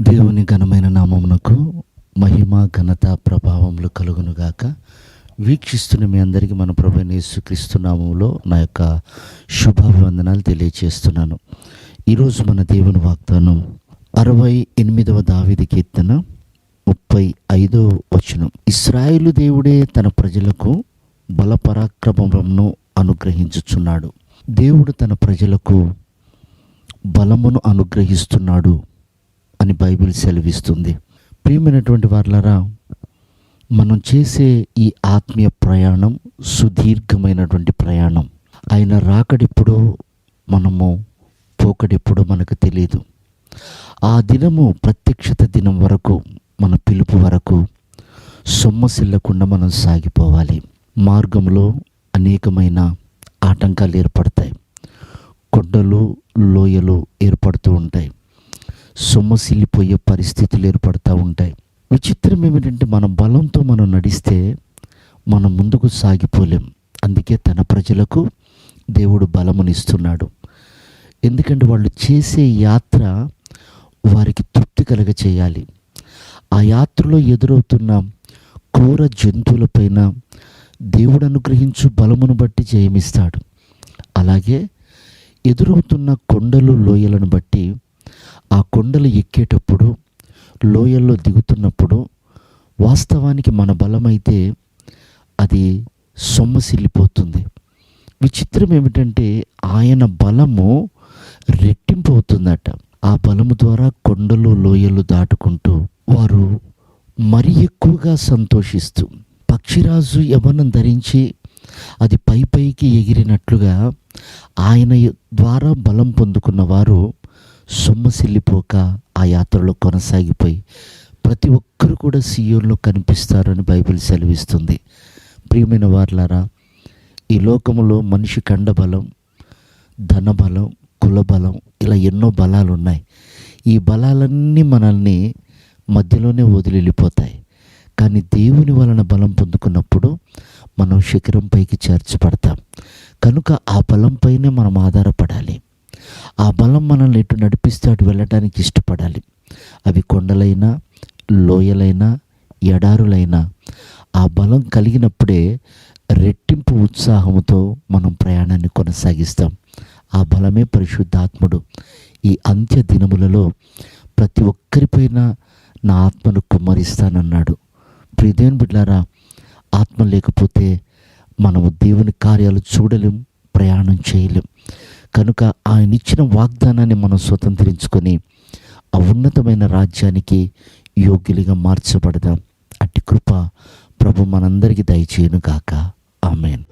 దేవుని ఘనమైన నామమునకు మహిమ ఘనత ప్రభావములు కలుగునుగాక. వీక్షిస్తున్న మీ అందరికీ మన ప్రభు యేసుక్రీస్తు నామములో నా యొక్క శుభాభివందనాలు తెలియజేస్తున్నాను ఈరోజు మన దేవుని వాగ్దానం అరవై ఎనిమిదవ దావిది కీర్తన ముప్పై ఐదో వచనం. ఇస్రాయేలు దేవుడే తన ప్రజలకు బలపరాక్రమమును అనుగ్రహించుచున్నాడు. దేవుడు తన ప్రజలకు బలమును అనుగ్రహిస్తున్నాడు. అని బైబిల్ సెలవిస్తుంది. ప్రియమైనటువంటి వార్లరా మనం చేసే ఈ ఆత్మీయ ప్రయాణం సుదీర్ఘమైనటువంటి ప్రయాణం. ఆయన రాకడెప్పుడో మనము పోకడెప్పుడో మనకు తెలియదు ఆ దినము ప్రత్యక్షత దినం వరకు మన పిలుపు వరకు సొమ్మసిల్లకుండా మనం సాగిపోవాలి. మార్గంలో అనేకమైన ఆటంకాలు ఏర్పడతాయి. కొండలు లోయలు ఏర్పడుతూ ఉంటాయి. సొమ్మసిల్లిపోయే పరిస్థితులు ఏర్పడుతూ ఉంటాయి. విచిత్రం ఏమిటంటే మన బలంతో మనం నడిస్తే మనం ముందుకు సాగిపోలేం. అందుకే తన ప్రజలకు దేవుడు బలమునిస్తున్నాడు. ఎందుకంటే వాళ్ళు చేసే యాత్ర వారికి తృప్తి కలగ చేయాలి. ఆ యాత్రలో ఎదురవుతున్న క్రూర జంతువులపైన దేవుడు అనుగ్రహించు బలమును బట్టి జయమిస్తాడు. అలాగే ఎదురవుతున్న కొండలు లోయలను బట్టి ఆ కొండలు ఎక్కేటప్పుడు లోయల్లో దిగుతున్నప్పుడు వాస్తవానికి మన బలమైతే అది సొమ్మసిల్లిపోతుంది. విచిత్రం ఏమిటంటే ఆయన బలము రెట్టింపు అవుతుందట ఆ బలము ద్వారా కొండలు లోయలు దాటుకుంటూ వారు మరి ఎక్కువగా సంతోషిస్తూ పక్షిరాజు యవనం ధరించి అది పై పైకి ఎగిరినట్లుగా ఆయన ద్వారా బలం పొందుకున్న వారు సొమ్మసిల్లిపోక ఆ యాత్రలో కొనసాగిపోయి ప్రతి ఒక్కరు కూడా సీయోన్లో కనిపిస్తారని బైబిల్ సెలవిస్తుంది. ప్రియమైన వార్లారా ఈ లోకములో మనిషి కండబలం ధనబలం కులబలం ఇలా ఎన్నో బలాలు ఉన్నాయి ఈ బలాలన్నీ మనల్ని మధ్యలోనే వదిలి వెళ్ళిపోతాయి కానీ దేవుని వలన బలం పొందుకున్నప్పుడు మనం శిఖరం పైకి చేర్చబడతాం. కనుక ఆ బలంపైనే మనం ఆధారపడాలి. నడిపిస్తాడు అటు వెళ్ళటానికి ఇష్టపడాలి. అవి కొండలైనా లోయలైనా ఎడారులైనా. ఆ బలం కలిగినప్పుడే రెట్టింపు ఉత్సాహంతో మనం ప్రయాణాన్ని కొనసాగిస్తాం. ఆ బలమే పరిశుద్ధాత్ముడు. ఈ అంత్య దినములలో ప్రతి ఒక్కరిపైన నా ఆత్మను కుమ్మరిస్తానన్నాడు. ప్రియదేవుని బిడ్డారా ఆత్మ లేకపోతే మనము దేవుని కార్యాలు చూడలేం ప్రయాణం చేయలేం. కనుక ఆయన ఇచ్చిన వాగ్దానాన్ని మనం స్వతంత్రించుకొని ఆ ఉన్నతమైన రాజ్యానికి యోగ్యులుగా మార్చబడదాం. అట్టి కృప ప్రభు మనందరికీ దయచేయను గాక ఆమెన్.